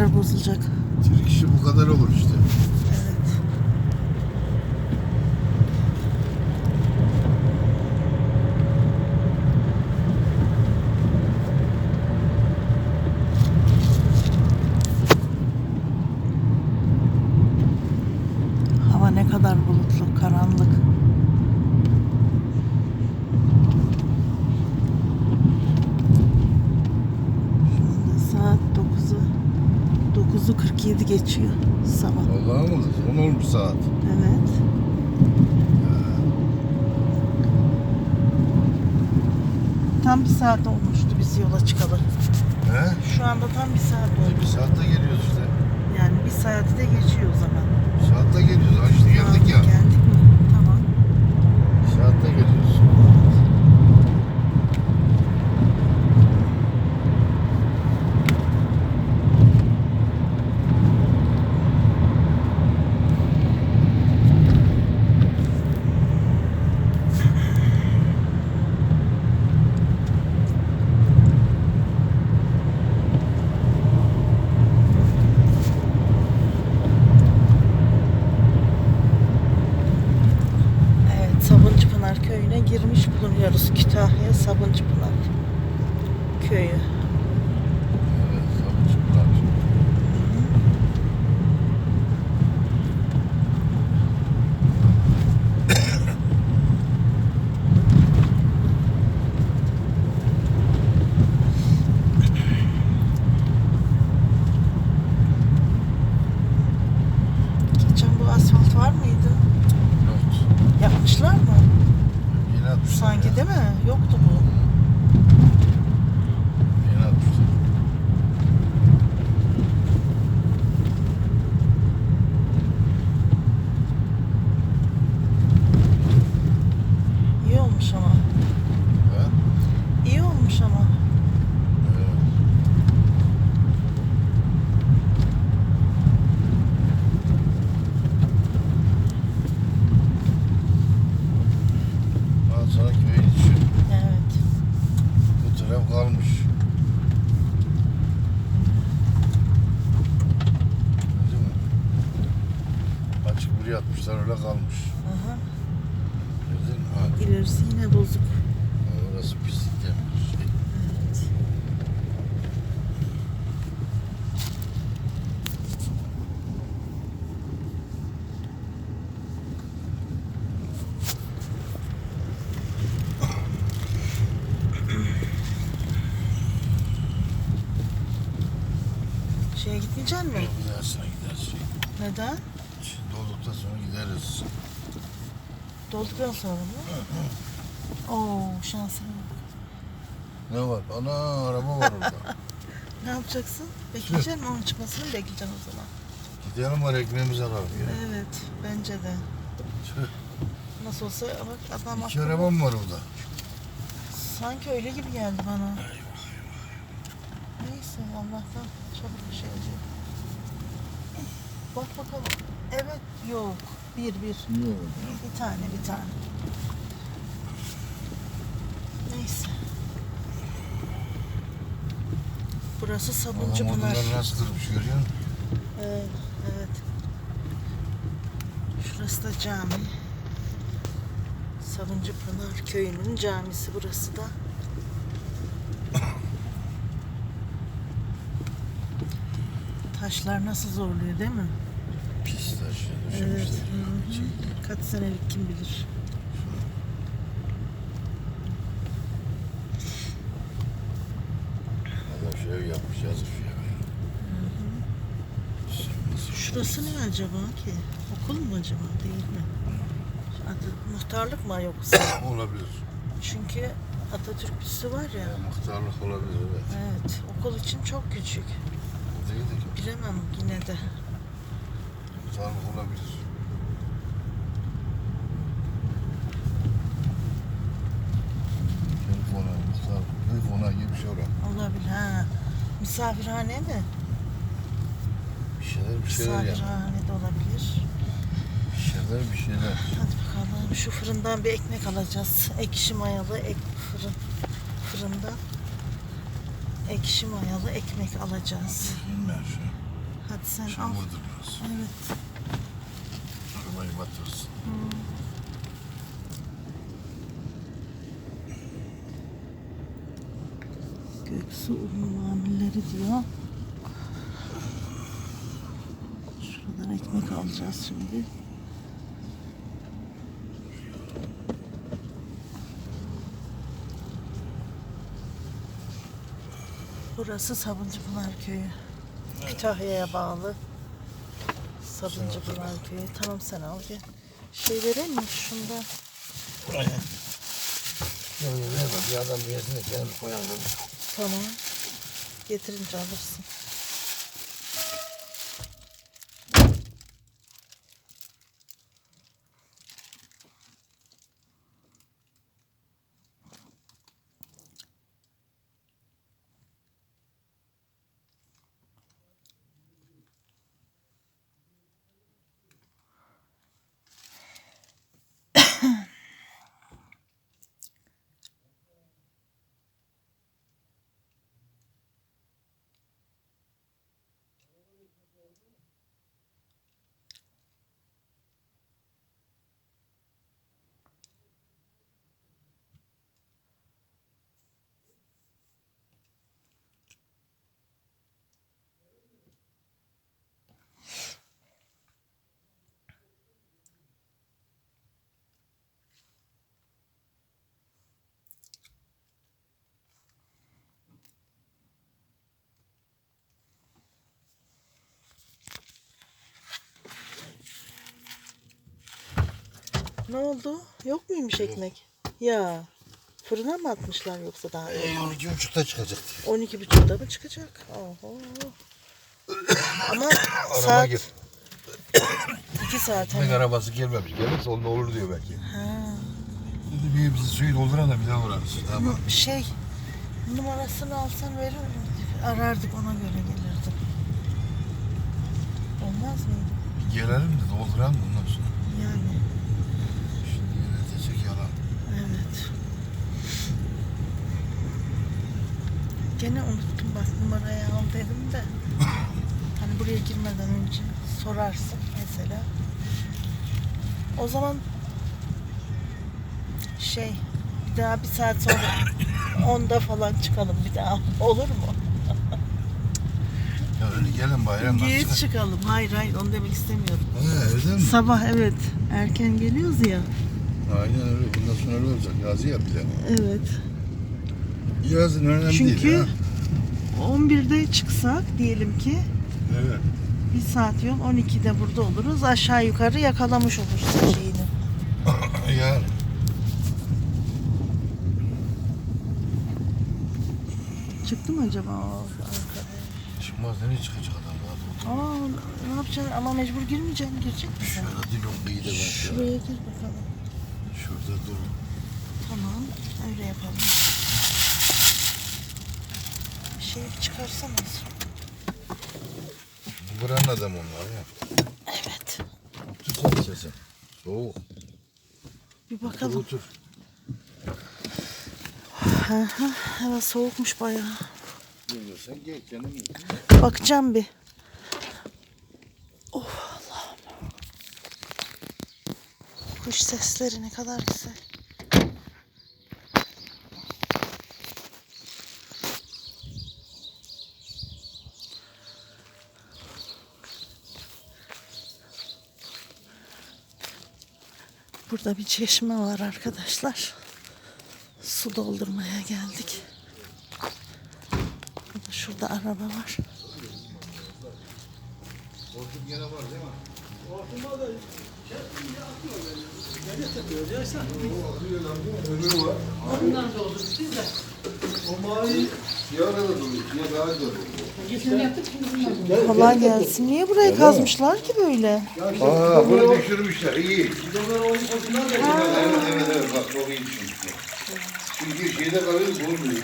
tekrar bozulacak. Trik işi bu kadar olur işte. Tam bir saat olmuştu biz yola çıkalı. He? Şu anda tam bir saat oldu. Bir saatte geliyoruz işte. Yani bir saati de geçiyor o zaman. Bir saatte geliyoruz. Açtı geldik ya. Geldik. köyüne girmiş bulunuyoruz. Kütahya Sabuncu Pınar köyü. Şeye gitmeyecek mi? Gidersin gidersin. Neden? Şimdi dolduktan sonra gideriz. Dolduktan sonra mı? Oo şansına bak. Ne var? Ana araba var orada. Ne yapacaksın? Bekleyecek misin? Onun çıkmasını bekleyeceksin o zaman? Gidelim var ekmeğimizi alalım ya. Evet, bence de. Tüh, Nasıl olsa bak adam İki akıllı. arabam var orada. Sanki öyle gibi geldi bana. Neyse Allah'tan çabuk bir şey olacak. Bak bakalım. Evet, yok. Bir, bir. Yok. Bir tane, bir tane. Neyse. Burası Sabuncu Adam Pınar. oradalar nasıl kırmış görüyor musun? Evet, evet. Şurası da cami. Sabuncu Pınar köyünün camisi burası da. Taşlar nasıl zorluyor değil mi? Pis taş ya Evet. döşemişler. hı hı. Şey, Kaç senelik kim bilir. Adam şey yapmış yazık ya. Nasıl Şurası ne acaba ki? Okul mu acaba değil mi? Adı, muhtarlık mı yoksa? olabilir. Çünkü Atatürk büstü var ya. Ya, muhtarlık olabilir evet. Evet, okul için çok küçük. Değil de Bilemem yine de. muhtarlık olabilir. Telefona, muhtar, telefona gibi bir şey orada. Olabilir ha. Misafirhane mi? Bir şeyler bir şeyler yani. Misafirhane de olabilir. Bir şeyler bir şeyler. Hadi bakalım şu fırından bir ekmek alacağız. Ekşi mayalı ek fırın fırında ekşi mayalı ekmek alacağız. Bilmem şu. Hadi sen al. Çamurdur. Evet. Arabayı batırsın. Göksu un mamulleri diyor. Şuradan ekmek alacağız şimdi. Burası Sabuncupınar Köyü. Kütahya'ya bağlı. Sabuncupınar Köyü. Tamam sen al gel. Şey vereyim mi şundan? Aynen. Yani ne var? Bir adam bir yerine kendi koyalım. Tamam. Getirince alırsın. Ne oldu? Yok muymuş ekmek? Ya fırına mı atmışlar yoksa daha? E, 12.30'da çıkacak diye. 12.30'da mı çıkacak? Oho. Ama Araba saat gir. 2 saat. Ekmek arabası gelmemiş. Gelirse onda olur diyor belki. Ha. Dedi bir bizi suyu dolduran da bir daha uğrarız. Tamam. Şey numarasını alsan verir miydik? Arardık ona göre gelirdim. Olmaz mıydı? Gelelim de dolduran bundan sonra. Yani. Evet. Gene unuttum bak numarayı al dedim de. Hani buraya girmeden önce sorarsın mesela. O zaman şey bir daha bir saat sonra 10'da falan çıkalım bir daha olur mu? Ya öyle gelin bayramdan Geç çıkalım. Hayır hayır onu demek istemiyorum. He öyle mi? Sabah evet erken geliyoruz ya. Aynen öyle. Bundan sonra öyle olacak. Yazı ya bir de. Evet. Yazın önemli değil Çünkü ya. 11'de çıksak diyelim ki Evet. bir saat yol 12'de burada oluruz. Aşağı yukarı yakalamış oluruz şeyini. yani. Çıktı mı acaba o? Çıkmaz nereye çıkacak adam ya? Aa ne yapacaksın ama mecbur girmeyeceksin. Girecek misin? Şöyle dibim kıyıda ben. Şuraya gir bakalım. Şurada dur. Tamam öyle yapalım. Bir şey çıkarsana. Bu buranın adamı onlar ya. Evet. Otur sen sesin. Soğuk. Bir Otur bakalım. otur. Hı hı, Hava soğukmuş bayağı. Sen gel gel. Bakacağım bir. Sesleri ne kadar güzel. Burada bir çeşme var arkadaşlar. Su doldurmaya geldik. Şurada araba var. Koltuk yine var değil mi? Öbürü var. Ondan doldurduk biz de. O mavi siyah da doluyor. Siyah daha güzel oluyor. Geçen yaptık şimdi bundan doldurduk. Kolay gelsin. Niye burayı kazmışlar ki böyle? Aa bunu düşürmüşler. İyi. Evet evet evet bak çok iyi düşünmüşler. Çünkü şeyde kalıyoruz olmuyor.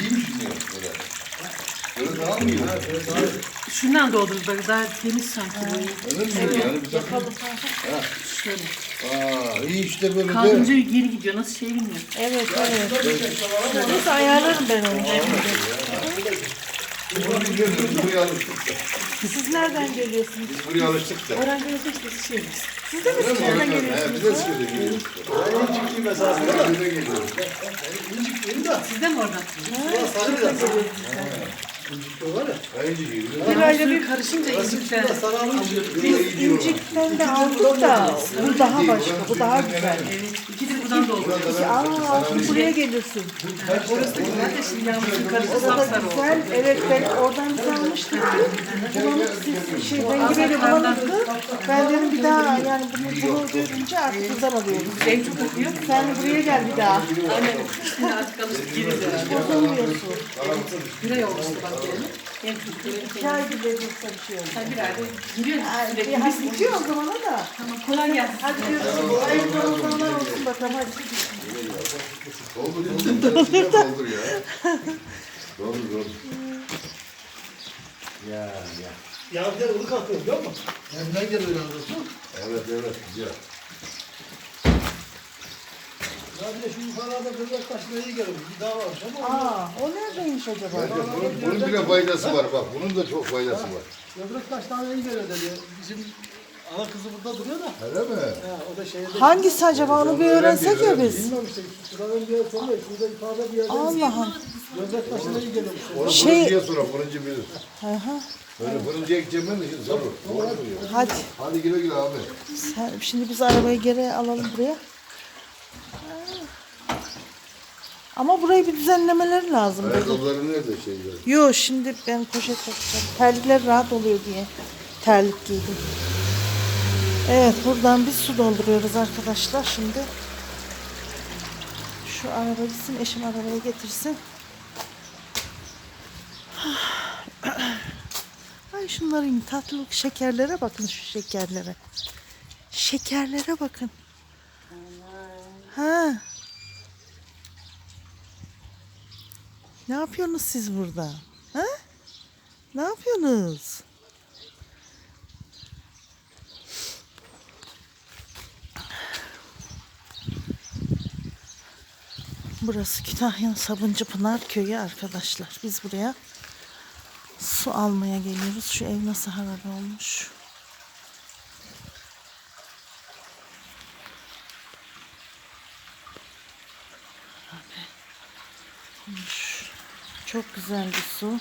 İyiymiş mi böyle? Böyle daha mı iyi? Şundan doldurduk bak daha temiz sanki. Öyle mi? Yani bir takım. Şöyle. Aa iyi işte böyle. Kaldırınca geri gidiyor nasıl şey bilmiyorum. Evet evet. Neyse ayarlarım ben onu. Bunu biliyoruz. Biz buraya alıştık da. Siz nereden geliyorsunuz? Biz buraya alıştık da. Orhan Göl'de işte şeyimiz. Siz de mi Öyle mi? He, geliyorsunuz? Biz de Sivas'ta geliyoruz. Çıktı mesafede da. Biz de geliyoruz. İncik de. Siz de mi oradan? Sarı biraz. İncik de var ya. Aynı gibi. Bir ayda bir karışınca incikten biz incikten de aldık da bu daha başka, bu daha güzel. İkidir buradan doldurduk. Aa, şimdi buraya gelirsin. Orası da güzel de şimdi yağmurun karışı Orada sapsarı oldu. güzel, evet ben oradan biz almıştık. Bulanık siz, şey, rengi böyle bulanıktı. Ben dedim bir daha, yani bunu, bunu görünce artık buradan alıyorum. Renk çok akıyor. Sen buraya gel bir daha. Aynen. Şimdi artık alıştık geri herhalde. Bozulmuyorsun. Bir ay olmuştu bak yani. En çok İki ay bile yoksa bir şey. Sen bir ayda giriyorsun Ay, sürekli. Bir hadi bitiyor o zamana da. Tamam kolay gelsin. Hadi görüşürüz. Hayırlı Ramazanlar olsun bakalım hadi. Doldur doldur. Doldur doldur ya. Doldur doldur. Ya ya. Ya bir de ılık atıyor biliyor musun? Kendine geliyor yalnız. Evet evet güzel. Ya bir de şu yukarıda kırdak taşına iyi geliyor. Bir daha varmış ama Aa, o neredeymiş acaba? Bence bunun, bunun bile faydası var bak. Bunun da çok faydası var. Kırdak taşlarına iyi geliyor dedi. Bizim ana kızı burada duruyor da. Öyle mi? Ha, o da şehirde. Hangisi acaba onu bir öğrensek ya biz. Bilmiyorum işte. Şuradan bir yer soruyor. Şurada yukarıda bir yerde. Allah'ım. Kırdak taşına iyi geliyormuş. Onu Şey- fırıncıya sonra fırıncı bilir. Hı hı. Böyle fırıncıya gideceğim ben de şimdi sorur. Doğru mu diyor? Hadi. Hadi güle güle abi. Sen, şimdi biz arabayı geri alalım buraya. Ama burayı bir düzenlemeleri lazım. dedi. Ayakkabıları nerede şeyler? Yo şimdi ben poşet takacağım. Terlikler rahat oluyor diye terlik giydim. Evet buradan bir su dolduruyoruz arkadaşlar şimdi. Şu araba gitsin eşim arabayı getirsin. Ay şunların tatlılık şekerlere bakın şu şekerlere. Şekerlere bakın. Ha. Ne yapıyorsunuz siz burada? Ha? Ne yapıyorsunuz? Burası Kütahya'nın Sabuncu Pınar köyü arkadaşlar. Biz buraya su almaya geliyoruz. Şu ev nasıl harabe olmuş. Çok güzel bir su.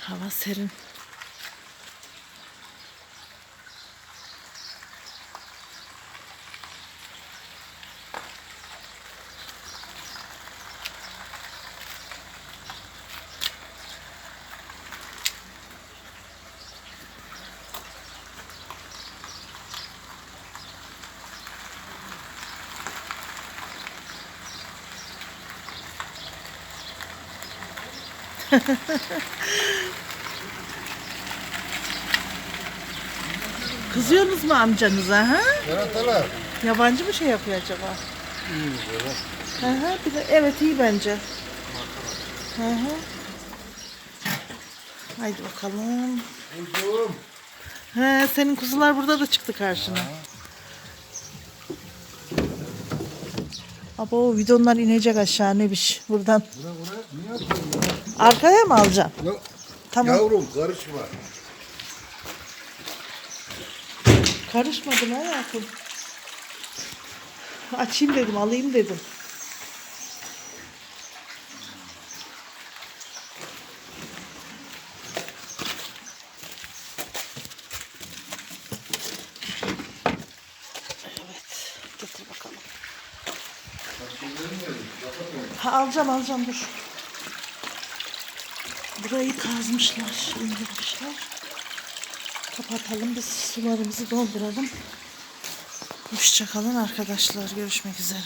Hava serin. Kızıyorsunuz mu amcanıza ha? Yaratalar. Yabancı mı şey yapıyor acaba? Hı hı, bir de, evet iyi bence. Hı hı. Haydi bakalım. Kuzum. He, senin kuzular burada da çıktı karşına. Aba o bidonlar inecek aşağı ne biş buradan. Bura bura. Niye yapıyorsun Arkaya mı alacaksın? ya? Tamam. Yavrum karışma. Karışmadım hayatım. Açayım dedim, alayım dedim. Evet, getir bakalım. Ha, alacağım, alacağım dur. Burayı kazmışlar, indirmişler. Kapatalım biz sularımızı dolduralım. Hoşçakalın arkadaşlar. Görüşmek üzere.